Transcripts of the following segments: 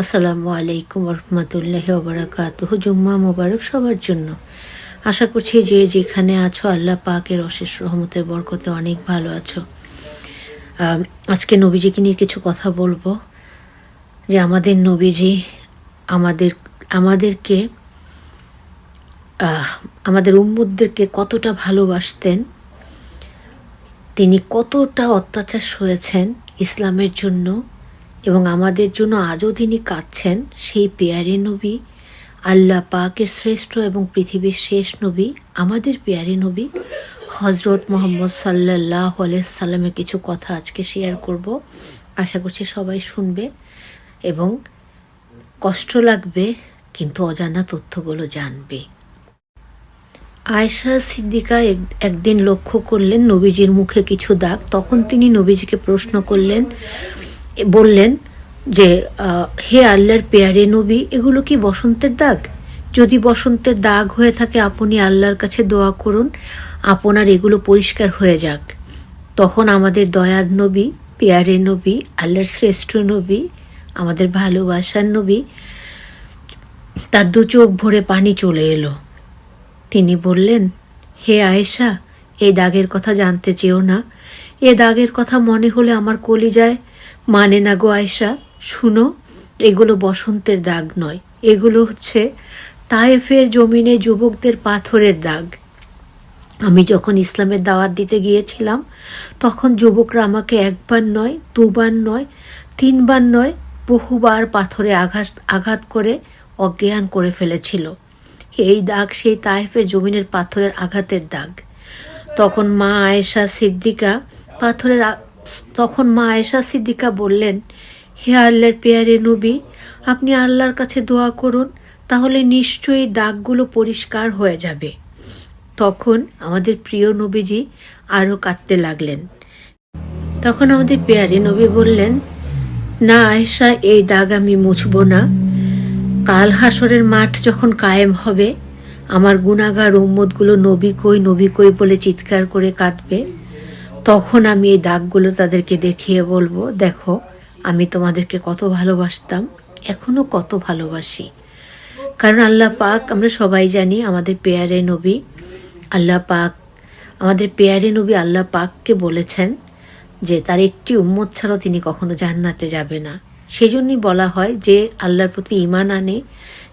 আসসালামু আলাইকুম রহমতুল্লাহ ওবরাকাত জুম্মা মোবারক সবার জন্য। আশা করছি যে যেখানে আছো আল্লাহ পাকের অশেষ রহমতের বরকতে অনেক ভালো আছো। আজকে নবীজিকে নিয়ে কিছু কথা বলব যে আমাদের নবীজি আমাদের, আমাদেরকে আমাদের উম্মুদদেরকে কতটা ভালোবাসতেন, তিনি কতটা অত্যাচার হয়েছেন ইসলামের জন্য এবং আমাদের জন্য আজও তিনি কাঁদছেন, সেই পেয়ারে নবী, আল্লাহ পাকের শ্রেষ্ঠ এবং পৃথিবীর শেষ নবী, আমাদের পেয়ারে নবী হজরত মোহাম্মদ সাল্লাহ সাল্লামের কিছু কথা আজকে শেয়ার করব। আশা করছি সবাই শুনবে এবং কষ্ট লাগবে, কিন্তু অজানা তথ্যগুলো জানবে। আয়শা সিদ্দিকা এক- একদিন লক্ষ্য করলেন নবীজির মুখে কিছু দাগ, তখন তিনি নবীজিকে প্রশ্ন করলেন বললেন যে হে আল্লাহর পেয়ারে নবী, এগুলো কি বসন্তের দাগ? যদি বসন্তের দাগ হয়ে থাকে, আপনি আল্লাহর কাছে দোয়া করুন, আপনার এগুলো পরিষ্কার হয়ে যাক। তখন আমাদের দয়ার নবী, পেয়ারে নবী, আল্লাহর শ্রেষ্ঠ নবী, আমাদের ভালোবাসার নবী, তার দু চোখ ভরে পানি চলে এলো। তিনি বললেন, হে আয়েশা, এই দাগের কথা জানতে চেও না। এ দাগের কথা মনে হলে আমার কলিজায় মানে না গো আয়েশা? শুনো, এগুলো বসন্তের দাগ নয়। এগুলো হচ্ছে তায়েফের জমিনে যুবকদের পাথরের দাগ। আমি যখন ইসলামের দাওয়াত দিতে গিয়েছিলাম, তখন যুবকরা আমাকে একবার নয়, দুবার নয়, তিনবার নয়, বহুবার পাথরে আঘাত আঘাত করে অজ্ঞান করে ফেলেছিল। এই দাগ সেই তায়েফের জমিনের পাথরের আঘাতের দাগ। তখন মা আয়েশা, সিদ্দিকা পাথরের তখন মা আয়েশা সিদ্দিকা বললেন, হে আল্লাহর পেয়ারে নবী, আপনি আল্লাহর কাছে দোয়া করুন, তাহলে নিশ্চয়ই দাগগুলো পরিষ্কার হয়ে যাবে। তখন আমাদের প্রিয় নবীজি আরও কাঁদতে লাগলেন। তখন আমাদের পেয়ারে নবী বললেন, না আয়েশা, এই দাগ আমি মুছব না। কাল হাসরের মাঠ যখন কায়েম হবে, আমার গুণাগার উম্মতগুলো নবী কই নবী কই বলে চিৎকার করে কাঁদবে। তখন আমি এই দাগগুলো তাদেরকে দেখিয়ে বলব, দেখো, আমি তোমাদেরকে কত ভালোবাসতাম, এখনও কত ভালোবাসি। কারণ আল্লাহ পাক, আমরা সবাই জানি আমাদের পেয়ারে নবী, আল্লাহ পাক, আমাদের পেয়ারে নবী আল্লাহ পাককে বলেছেন যে, তার একটি উম্মত ছাড়াও তিনি কখনো জান্নাতে যাবে না। সেজন্যই বলা হয় যে আল্লাহর প্রতি ইমান আনে।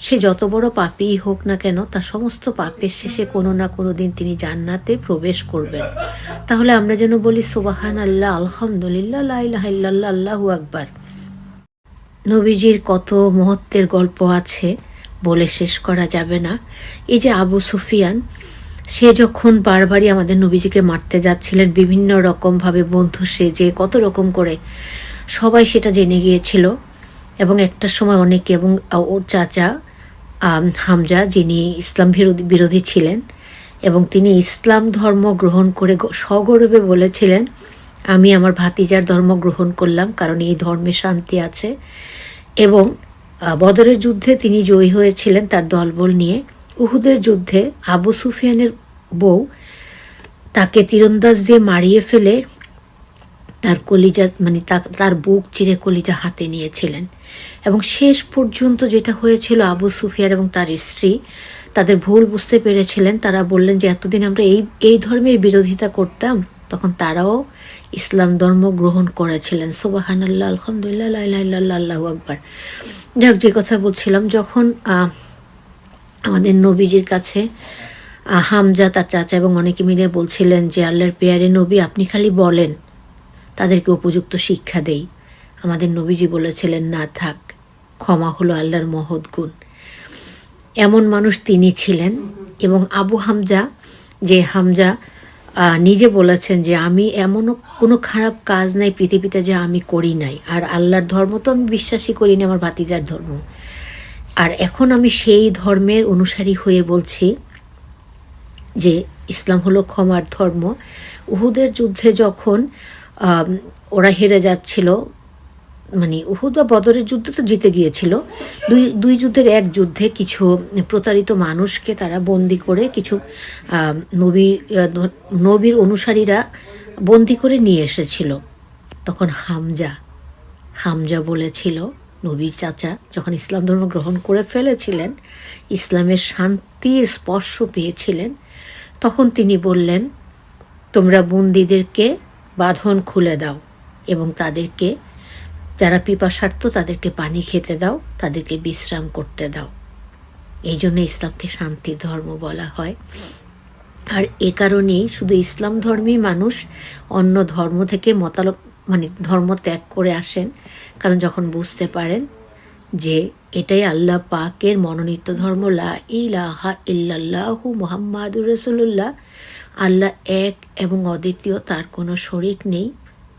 সে যত বড় পাপীই হোক না কেন, তার সমস্ত পাপের শেষে কোনো না কোনো দিন তিনি জান্নাতে প্রবেশ করবেন। তাহলে আমরা যেন বলি সুবাহান আল্লাহ আলহামদুলিল্লাহ ইল্লাল্লাহ, আল্লাহু আকবার। নবীজির কত মহত্বের গল্প আছে, বলে শেষ করা যাবে না। এই যে আবু সুফিয়ান, সে যখন বারবারই আমাদের নবীজিকে মারতে যাচ্ছিলেন, বিভিন্ন রকমভাবে বন্ধু সেজে কত রকম করে সবাই সেটা জেনে গিয়েছিল। এবং একটা সময় অনেকে এবং ওর চাচা হামজা, যিনি ইসলাম বিরোধী বিরোধী ছিলেন, এবং তিনি ইসলাম ধর্ম গ্রহণ করে সগৌরবে বলেছিলেন, আমি আমার ভাতিজার ধর্ম গ্রহণ করলাম, কারণ এই ধর্মে শান্তি আছে। এবং বদরের যুদ্ধে তিনি জয়ী হয়েছিলেন তার দলবল নিয়ে। উহুদের যুদ্ধে আবু সুফিয়ানের বউ তাকে তীরন্দাজ দিয়ে মারিয়ে ফেলে তার কলিজা মানে তার বুক চিরে কলিজা হাতে নিয়েছিলেন। এবং শেষ পর্যন্ত যেটা হয়েছিল আবু সুফিয়ার এবং তার স্ত্রী, তাদের ভুল বুঝতে পেরেছিলেন। তারা বললেন যে, এতদিন আমরা এই এই ধর্মের বিরোধিতা করতাম। তখন তারাও ইসলাম ধর্ম গ্রহণ করেছিলেন। সোবাহান আল্লাহ আলহামদুলিল্লাহ আল্লাহ আকবার। যাক, যে কথা বলছিলাম, যখন আমাদের নবীজির কাছে হামজা, তার চাচা এবং অনেকে মিলে বলছিলেন যে, আল্লাহর পেয়ারে নবী, আপনি খালি বলেন। তাদেরকে উপযুক্ত শিক্ষা দেই। আমাদের নবীজি বলেছিলেন, না থাক, ক্ষমা হলো আল্লাহর মহৎ গুণ। এমন মানুষ তিনি ছিলেন এবং আবু হামজা, যে হামজা নিজে বলেছেন যে, আমি এমনও কোনো খারাপ কাজ নাই পৃথিবীতে যে আমি করি নাই। আর আল্লাহর ধর্ম তো আমি বিশ্বাসই করি না আমার ভাতিজার ধর্ম। আর এখন আমি সেই ধর্মের অনুসারী হয়ে বলছি যে, ইসলাম হলো ক্ষমার ধর্ম। উহুদের যুদ্ধে যখন ওরা হেরে যাচ্ছিল। মানে উহুদ বা বদরের যুদ্ধ তো জিতে গিয়েছিল। দুই দুই যুদ্ধের এক যুদ্ধে কিছু প্রতারিত মানুষকে তারা বন্দি করে কিছু নবী নবীর অনুসারীরা বন্দি করে নিয়ে এসেছিল। তখন হামজা হামজা বলেছিল, নবীর চাচা যখন ইসলাম ধর্ম গ্রহণ করে ফেলেছিলেন, ইসলামের শান্তির স্পর্শ পেয়েছিলেন, তখন তিনি বললেন, তোমরা বন্দিদেরকে বাঁধন খুলে দাও এবং তাদেরকে, যারা পিপাসার্থ, তাদেরকে পানি খেতে দাও, তাদেরকে বিশ্রাম করতে দাও। এই জন্য ইসলামকে শান্তির ধর্ম বলা হয়। আর এ কারণেই শুধু ইসলাম ধর্মী মানুষ অন্য ধর্ম থেকে মতালব মানে ধর্ম ত্যাগ করে আসেন। কারণ যখন বুঝতে পারেন যে এটাই আল্লাহ পাকের মনোনীত ধর্ম, লা ইলাহা ইল্লাল্লাহু মুহাম্মাদুর রসুল্লাহ আল্লাহ এক এবং অদ্বিতীয় তার কোনো শরিক নেই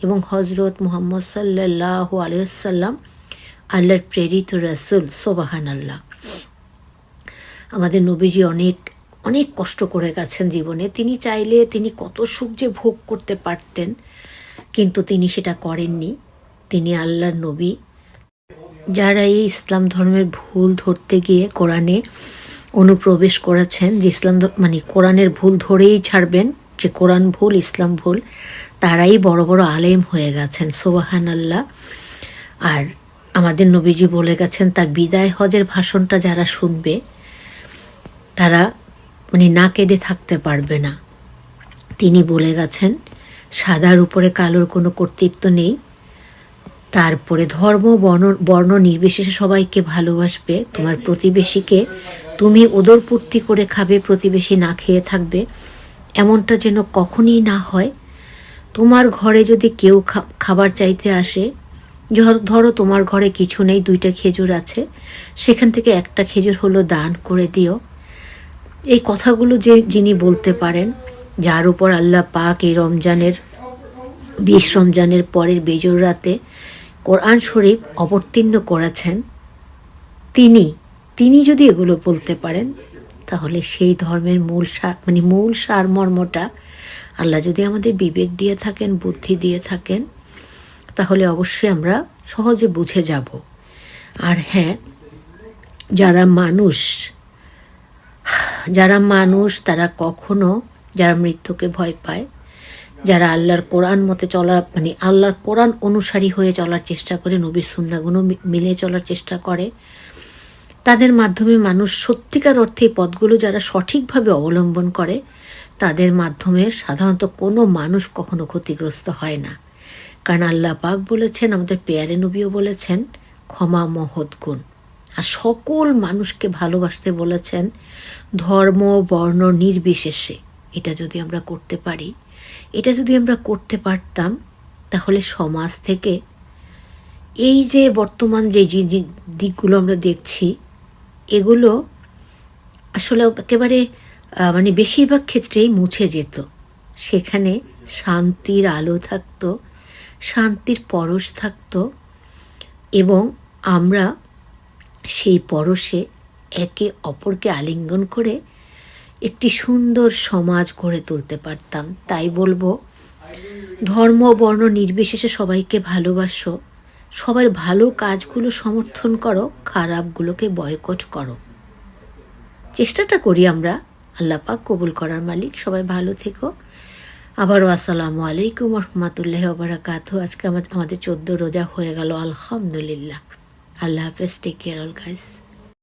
এবং হজরত মুহাম্মদ সাল্লাহ আলিয়াল্লাম আল্লাহর প্রেরিত রসুল সোবাহান আল্লাহ আমাদের নবীজি অনেক অনেক কষ্ট করে গেছেন জীবনে। তিনি চাইলে তিনি কত সুখ যে ভোগ করতে পারতেন, কিন্তু তিনি সেটা করেননি। তিনি আল্লাহর নবী। যারা এই ইসলাম ধর্মের ভুল ধরতে গিয়ে কোরআনে অনুপ্রবেশ করেছেন যে ইসলাম মানে কোরআনের ভুল ধরেই ছাড়বেন, যে কোরআন ভুল, ইসলাম ভুল, তারাই বড় বড় আলেম হয়ে গেছেন। সোবাহান আল্লাহ আর আমাদের নবীজি বলে গেছেন, তার বিদায় হজের ভাষণটা যারা শুনবে, তারা মানে না কেঁদে থাকতে পারবে না। তিনি বলে গেছেন, সাদার উপরে কালোর কোনো কর্তৃত্ব নেই। তারপরে ধর্ম, বর্ণ বর্ণ নির্বিশেষে সবাইকে ভালোবাসবে। তোমার প্রতিবেশীকে তুমি ওদরপূর্তি করে খাবে, প্রতিবেশী না খেয়ে থাকবে। এমনটা যেন কখনই না হয়। তোমার ঘরে যদি কেউ খাবার চাইতে আসে ধরো তোমার ঘরে কিছু নেই, দুইটা খেজুর আছে, সেখান থেকে একটা খেজুর হলো দান করে দিও। এই কথাগুলো যে যিনি বলতে পারেন, যার উপর আল্লাহ পাক এই রমজানের, বিশ রমজানের পরের বেজর রাতে কোরআন শরীফ অবতীর্ণ করেছেন, তিনি তিনি যদি এগুলো বলতে পারেন, তাহলে সেই ধর্মের মূল সার মানে মূল সারমর্মটা আল্লাহ যদি আমাদের বিবেক দিয়ে থাকেন, বুদ্ধি দিয়ে থাকেন, তাহলে অবশ্যই আমরা সহজে বুঝে যাব। আর হ্যাঁ যারা মানুষ যারা মানুষ, তারা কখনো, যারা মৃত্যুকে ভয় পায় যারা আল্লাহর কোরআন মতে চলার মানে আল্লাহর কোরআন অনুসারী হয়ে চলার চেষ্টা করে, নবীর সুন্নাগুলো মি- মিলিয়ে চলার চেষ্টা করে, তাদের মাধ্যমে মানুষ সত্যিকার অর্থে এই পথগুলো যারা সঠিকভাবে অবলম্বন করে, তাদের মাধ্যমে সাধারণত কোনো মানুষ কখনো ক্ষতিগ্রস্ত হয় না। কারণ আল্লাহ পাক বলেছেন, আমাদের পেয়ারে নবীও বলেছেন, ক্ষমা মহৎ গুণ। আর সকল মানুষকে ভালোবাসতে বলেছেন, ধর্ম, বর্ণ নির্বিশেষে। এটা যদি আমরা করতে পারি এটা যদি আমরা করতে পারতাম, তাহলে সমাজ থেকে এই যে বর্তমান যে দিকগুলো আমরা দেখছি, এগুলো আসলে একেবারে মানে বেশিরভাগ ক্ষেত্রেই মুছে যেত। সেখানে শান্তির আলো থাকতো, শান্তির পরশ থাকতো, এবং আমরা সেই পরশে একে অপরকে আলিঙ্গন করে একটি সুন্দর সমাজ গড়ে তুলতে পারতাম। তাই বলব, ধর্ম, বর্ণ নির্বিশেষে সবাইকে ভালোবাসো। সবার ভালো কাজগুলো সমর্থন করো, খারাপগুলোকে বয়কট করো। চেষ্টাটা করি আমরা। আল্লাহ পাক কবুল করার মালিক। সবাই ভালো থেকো। আবারও আসসালামু আলাইকুম রহমতুল্লাহ ওবরাকাত আজকে আমাদের আমাদের চোদ্দ রোজা হয়ে গেল। আলহামদুলিল্লাহ। আল্লাহ হাফেজ। Take care all guys